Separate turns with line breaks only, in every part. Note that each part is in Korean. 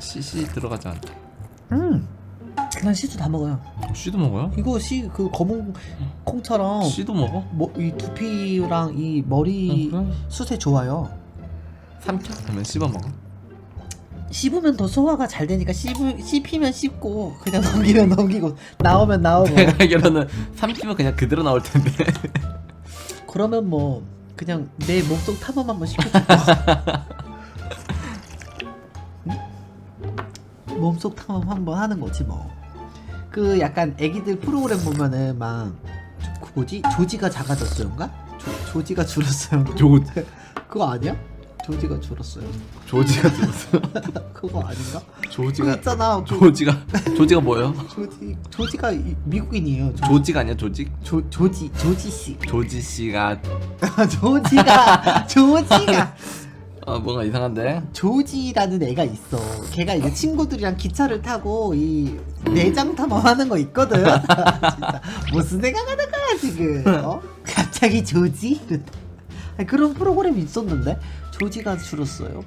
씨씨 들어가지 않다.
음. 난 씨도 다 먹어요.
씨도 먹어요?
이거 씨 그 검은 콩처럼
씨도 먹어?
뭐, 이 두피랑 이 머리
응, 그래.
숱에 좋아요.
삼켜? 그러면 씹어 먹어.
씹으면 더 소화가 잘 되니까 씹으, 씹히면 씹고 그냥 넘기면 넘기고 나오면 나오고
내가 알기로는 삼키면 그냥 그대로 나올 텐데.
그러면 뭐 그냥 내 몸속 탐험 한번 시켜줘 응? 몸속 탐험 한번 하는 거지 뭐 그 약간 애기들 프로그램 보면은 막 그 뭐지 조지가 작아졌어요인가 조, 조지가 줄었어요
조
그거 아니야? 조지가 줄었어요
조지가 들었어.
그거 아닌가?
조지가
있잖아 그
조지가 조지가 뭐예요?
조지 조지가 이- 미국인이에요 조,
조지가 아니야 조지?
조 조지 조지 씨
조지 씨가
조지가 조지가
어 뭔가 이상한데.
조지라는 애가 있어. 걔가 이제 친구들이랑 기차를 타고 이 내장 탐험하는 거 있거든. 진짜 무슨 거야 지금? 어? 갑자기 조지? 아니, 그런 프로그램이 있었는데 조지가 줄었어요.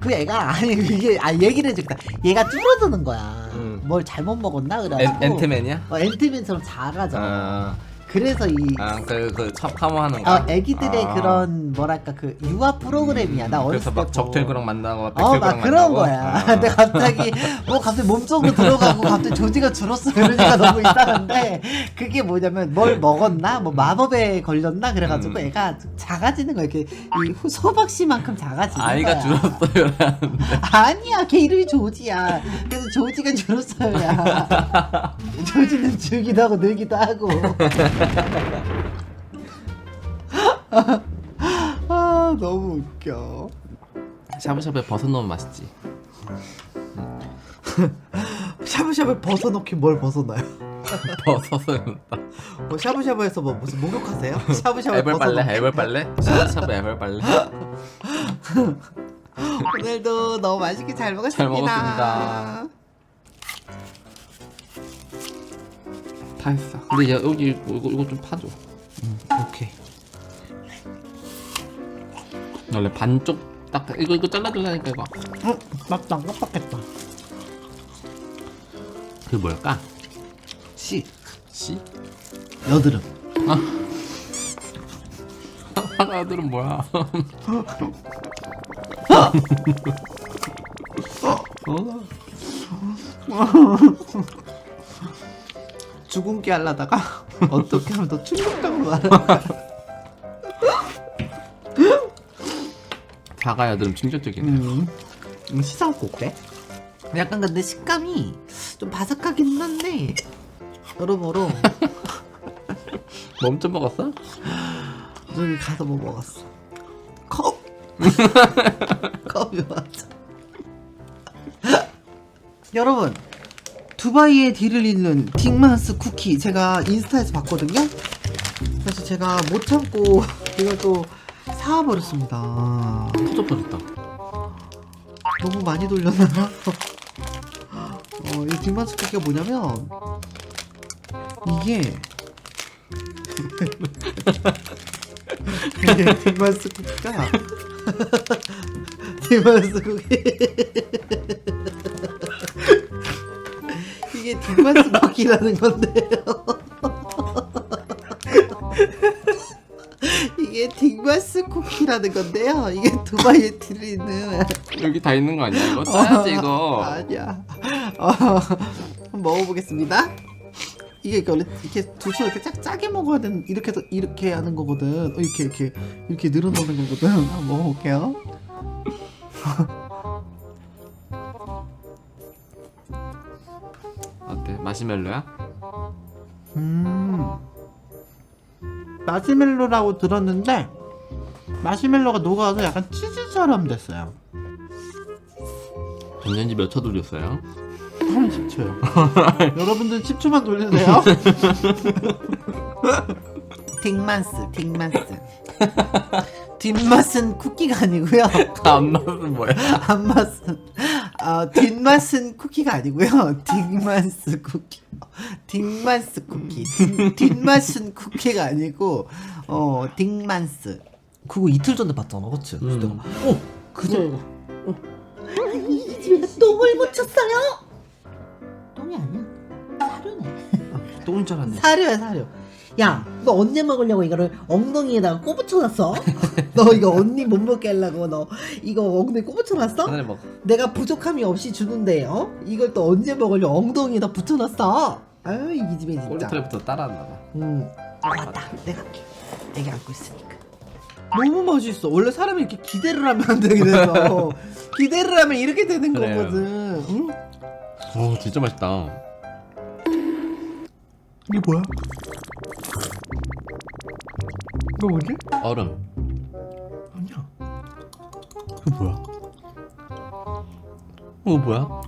그 애가 아니 이게 아 얘기를 해줄까? 얘가 줄어드는 거야.
음.
뭘 잘못 먹었나
엔,
그래가지고.
엔트맨이야?
어, 앤트맨처럼 작아져.
아,
그래서 이
아 그 그 탐험하는 거.
어, 애기들의
아.
그런 뭐랄까 그 유아 프로그램이야. 나 어렸을
그래서
막때
적들구랑 만나고
어,
백설구랑
막 그런
만나고.
거야.
아.
근데 갑자기 뭐 갑자기 몸속으로 들어가고 갑자기 조지가 줄었어 이러니까 너무 이상한데 그게 뭐냐면 뭘 먹었나 뭐 마법에 걸렸나 그래가지고
음.
애가 작아지는 거야. 이렇게 이 후- 소박씨만큼 작아지는
아이가
거야.
줄었어요 라는데.
아니야, 걔 이름이 조지야. 그래서 조지가 줄었어요야. 조지는 줄기도 하고 늘기도 하고. 아 너무 웃겨.
샤브샤브에 버섯 넣으면 맛있지.
샤브샤브에 벗어놓긴 뭘 벗어놔요?
버섯은
뭐 샤브샤브에서 뭐 무슨 목욕하세요? 샤브샤브
애벌 빨래. 애벌 빨래, 샤브샤브 애벌 빨래.
오늘도 너무 맛있게 잘 먹었습니다.
잘 먹었습니다. 다 했어. 근데 야, 여기 이거 이거 좀 파줘.
오케이.
원래 반쪽 딱 이거 이거 잘라달라니까 이거.
응, 맞다, 깜빡했다.
그게 뭘까?
씨,
씨?
여드름.
하나들은 뭐야?
주근깨 하려다가 어떻게 하면 더 충격적으로 말할까?
자가 여드름 충격적이네.
음, 음 시장 꽃게? 약간 근데 식감이 좀 바삭하긴 한데 여러모로
멈춰 먹었어?
여기 가서 뭐 먹었어? 컵! 컵이 맞아 여러분 두바이의 딜을 잇는 딩만스 쿠키 제가 인스타에서 봤거든요 그래서 제가 못 참고 이걸 또 사와버렸습니다
터져버렸다.
너무 많이 돌렸나? 어, 이 딩만스 쿠키가 뭐냐면 이게 이게 딩만스 쿠키가 딩만스 쿠키 딩만스 쿠키라는 건데요 이게 딩만스 쿠키라는 건데요 이게 두바이에 들리는
여기 다 있는 거 아니야? 이거 짜야지 이거.
아니야. 어, 한번 먹어보겠습니다. 이게 원래 이렇게 두 손 이렇게 짝 짜게 먹어야 되는 이렇게 해서 이렇게 하는 거거든. 어, 이렇게 이렇게 이렇게 늘어놓는 거거든. 한번 먹어볼게요.
마시멜로야?
음. 마시멜로라고 들었는데 마시멜로가 녹아서 약간 치즈처럼 됐어요.
전년지 몇초 돌렸어요?
한 10초요. 여러분들 10초만 돌리세요. 딩만스, 딩만스. 뒷맛은 쿠키가 아니고요.
앞맛은 뭐야?
앞맛은 어, 뒷맛은 쿠키가 아니고요. 딩만스 쿠키. 딩만스 쿠키. 뒷- 뒷맛은 쿠키가 아니고 어 딩만스. 그거 이틀 전에 봤잖아, 그치?
음.
내가 어 이거. 어. 이 집에 똥을 묻혔어요. 똥이 아니야. 사료네.
똥인 줄 알았네
사료야 사료. 야, 너 언제 먹으려고 이거를 엉덩이에다가 꼽붙여놨어? 너 이거 언니 못 먹게 하려고 너 이거 엉덩이?
하늘에 먹어
내가 부족함이 없이 주는데 어? 이걸 또 언제 먹으려고 엉덩이에다 붙여놨어? 아유 이 집에 진짜.
꼬리털부터 따라왔나 봐
음. 아 맞다. 내가. 애기 안고 있으니까. 너무 맛있어. 원래 사람이 이렇게 기대를 하면 안 되게 돼서 기대를 하면 이렇게 되는
그래요.
거거든. 응?
오 진짜 맛있다
이게 뭐야? 이거 뭐지?
얼음
아니야.
이거 뭐야 이거 뭐야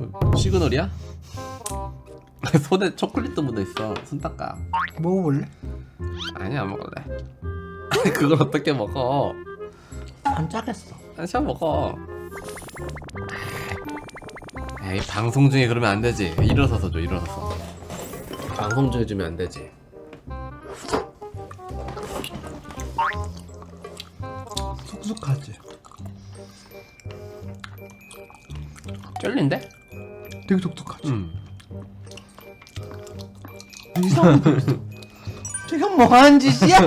이거 시그널이야? 손에 초콜릿도 묻어있어 손 닦아
먹어볼래?
아니 안 먹을래 그걸 어떻게 먹어
안 짜겠어.
안셔 먹어 에이 방송 중에 그러면 안 되지 일어서서 줘 일어서서 방송 중에 주면 안 되지
쑥쑥하지.
쫄린데?
되게 촉촉하지.
응
이상한 거 있어. 지금 뭐 하는 짓이야?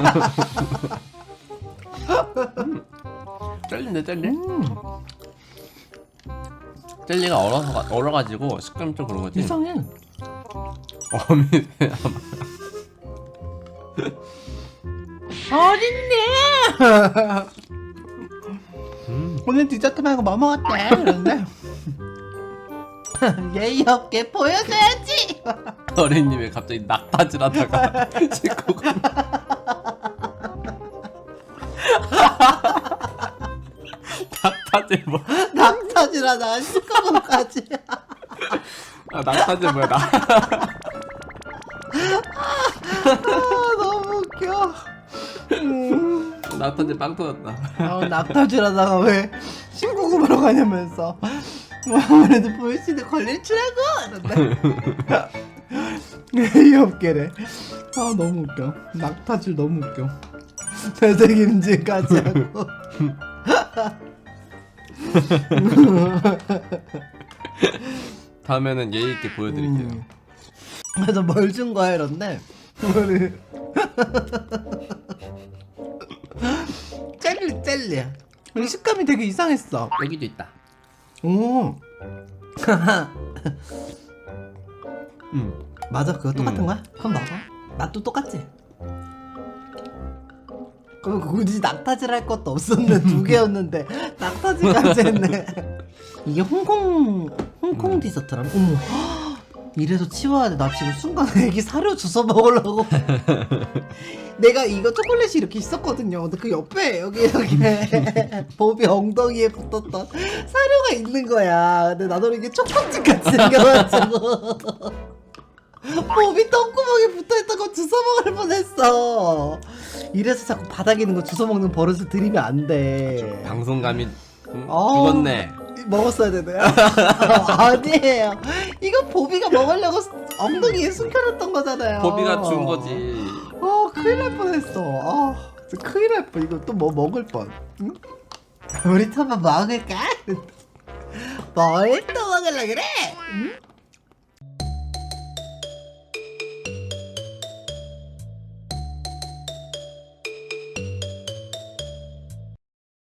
쫄린데 쫄리?
음,
젤리가 얼어서 얼어가지고 식감이 좀 그런 거지
이상해.
어미
어딨니?
음.
오늘 디저트 말고 뭐 먹었대? 그런데 예의 없게 보여줘야지.
어린님이 갑자기 낙타질 하다가 씻고 낙타질 뭐?
낙타질 하다 시커먼까지.
아 낙타질 뭐야 나?
아 너무 웃겨. 음,
낙타질 빵 터졌다.
아, 낙타질 하다가 왜 신고금으로 가냐면서 아무래도 보이시드 걸릴 줄 알고 이런데 없게래. 아 너무 웃겨. 낙타질 너무 웃겨. 되새김질까지 하고.
다음에는 예의 있게 보여드릴게요.
음. 그래서 뭘 준 거야 이런데 우리 젤리 젤리야. 이 식감이 되게 이상했어.
여기도 있다.
오.
음.
맞아 그거 똑같은
음.
거야? 그럼 먹어. 맛도 똑같지. 그럼 굳이 낙타질 할 것도 없었는데 두 개였는데 낙타질까지 했네. 이게 홍콩 홍콩
음.
디저트라면 어머 이래서 치워야 돼. 나 지금 순간 애기 사료 주워 먹으려고. 내가 이거 초콜릿이 이렇게 있었거든요. 근데 그 옆에 여기 여기에 보비 엉덩이에 붙었던 사료가 있는 거야. 근데 나도 이게 초코칩 같이 생겨가지고. 몸이 똥구멍에 붙어있던 거 주워 먹을 뻔했어. 이래서 자꾸 바닥에 있는 거 주워 먹는 버릇을 들이면 안 돼.
방송감이 음. 죽었네.
먹었어야 되네요. 어, 아니에요. 이거 보비가 먹으려고 엉덩이에 숨겨놨던 거잖아요.
보비가 준 거지.
어, 큰일 날 뻔했어. 아, 진짜 큰일 날 뻔. 이거 또 뭐 먹을 뻔. 응? 우리 한번 먹을까? 뭘 또 먹으려 그래? 응?